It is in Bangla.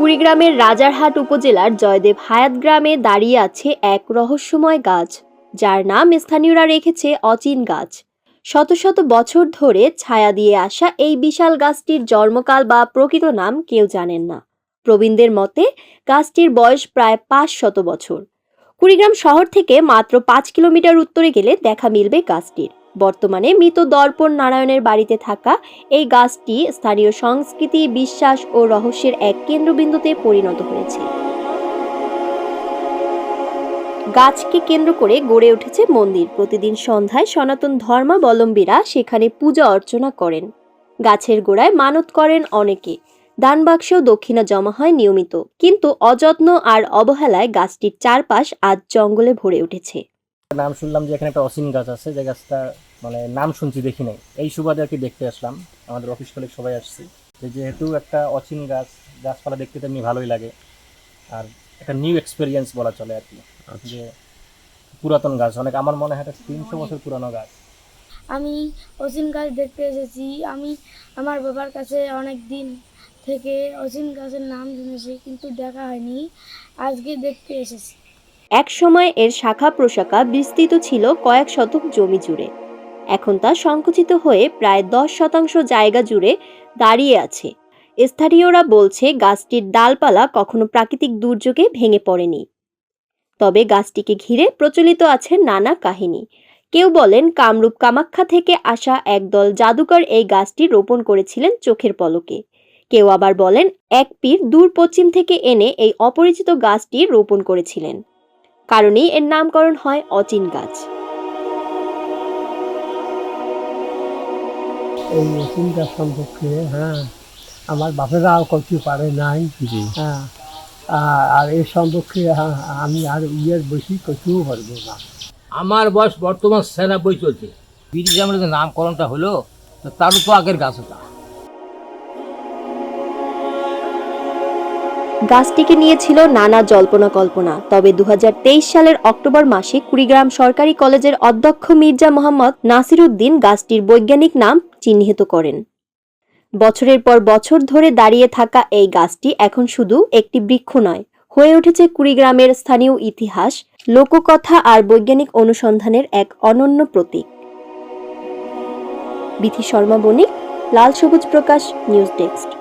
কুড়িগ্রামের রাজারহাট উপজেলার জয়দেব হায়াত গ্রামে দাঁড়িয়ে আছে এক রহস্যময় গাছ, যার নাম স্থানীয়রা রেখেছে অচিন গাছ। শত শত বছর ধরে ছায়া দিয়ে আসা এই বিশাল গাছটির জন্মকাল বা প্রকৃত নাম কেউ জানেন না। প্রবীণদের মতে, গাছটির বয়স প্রায় পাঁচ শত বছর। কুড়িগ্রাম শহর থেকে মাত্র পাঁচ কিলোমিটার উত্তরে গেলে দেখা মিলবে গাছটির। বর্তমানে মৃত দর্পণ নারায়ণের বাড়িতে থাকা এই গাছটি স্থানীয় সংস্কৃতি, বিশ্বাস ও রহস্যের এক কেন্দ্রবিন্দুতে পরিণত হয়েছে। গাছকে কেন্দ্র করে গড়ে উঠেছে মন্দির। প্রতিদিন সন্ধ্যায় সনাতন ধর্মাবলম্বীরা সেখানে পূজা অর্চনা করেন। গাছের গোড়ায় মানত করেন অনেকে। দান বাক্সেও দক্ষিণা জমা হয় নিয়মিত। কিন্তু অযত্ন আর অবহেলায় গাছটির চারপাশ আজ জঙ্গলে ভরে উঠেছে। নাম শুনলাম যে এখানে একটা অসীম গাছ আছে যে গাছটা মানে নাম শুনছি দেখি নাই। এই সুবাদে আর কি দেখতে আসলাম। আমাদের অফিস কলিগ সবাই আসছি। যে যেহেতু একটা অচিন গাছ গাছপালা দেখতে তেমনি ভালোই লাগে। আর একটা নিউ এক্সপিরিয়েন্স বলা চলে আর কি যে পুরাতন গাছ অনেক আমার মনে হয় এটা তিনশো বছর পুরানো গাছ। আমি অচিন গাছ দেখতে এসেছি। আমি আমার বাবার কাছে অনেক দিন থেকে অচিন গাছের নাম শুনেছি কিন্তু দেখা হয়নি। আজকে দেখতে এসেছি। এক সময় এর শাখা প্রশাখা বিস্তৃত ছিল কয়েক শতক জমি জুড়ে। এখন তা সংকুচিত হয়ে প্রায় দশ শতাংশ জায়গা জুড়ে দাঁড়িয়ে আছে। স্থানীয়রা বলছে গাছটির ডালপালা কখনো প্রাকৃতিক দুর্যোগে ভেঙে পড়েনি। তবে গাছটিকে ঘিরে প্রচলিত আছে নানা কাহিনী। কেউ বলেন কামরূপ কামাখ্যা থেকে আসা একদল জাদুকর এই গাছটি রোপণ করেছিলেন চোখের পলকে। কেউ আবার বলেন এক পীর দূর পশ্চিম থেকে এনে এই অপরিচিত গাছটি রোপণ করেছিলেন। কারণেই এর নামকরণ হয় অচিন গাছ। এই চিন্তা সম্পর্কে হ্যাঁ আমার বাপেরাও করতে পারে নাই। জি। হ্যাঁ আর- এর সম্পর্কে হ্যাঁ, আমি আর ইয়ের বেশি করতেও পারব না। আমার বয়স বর্তমান সেনা বই চলছে ব্রিটিশ আমলে যে নামকরণটা হলো তো তারও তো আগের গাছ ওটা। গাছটিকে নিয়েছিল নানা জল্পনা কল্পনা। তবে দু হাজার তেইশ সালের অক্টোবর মাসে কুড়িগ্রাম সরকারি কলেজের অধ্যক্ষ মির্জা মোহাম্মদ নাসিরুদ্দিন গাছটির বৈজ্ঞানিক নাম চিহ্নিত করেন। বছরের পর বছর ধরে দাঁড়িয়ে থাকা এই গাছটি এখন শুধু একটি বৃক্ষ নয়, হয়ে উঠেছে কুড়িগ্রামের স্থানীয় ইতিহাস, লোককথা আর বৈজ্ঞানিক অনুসন্ধানের এক অনন্য প্রতীক। বিথি শর্মা বণিক, লাল সবুজ প্রকাশ, নিউজ ডেস্ক।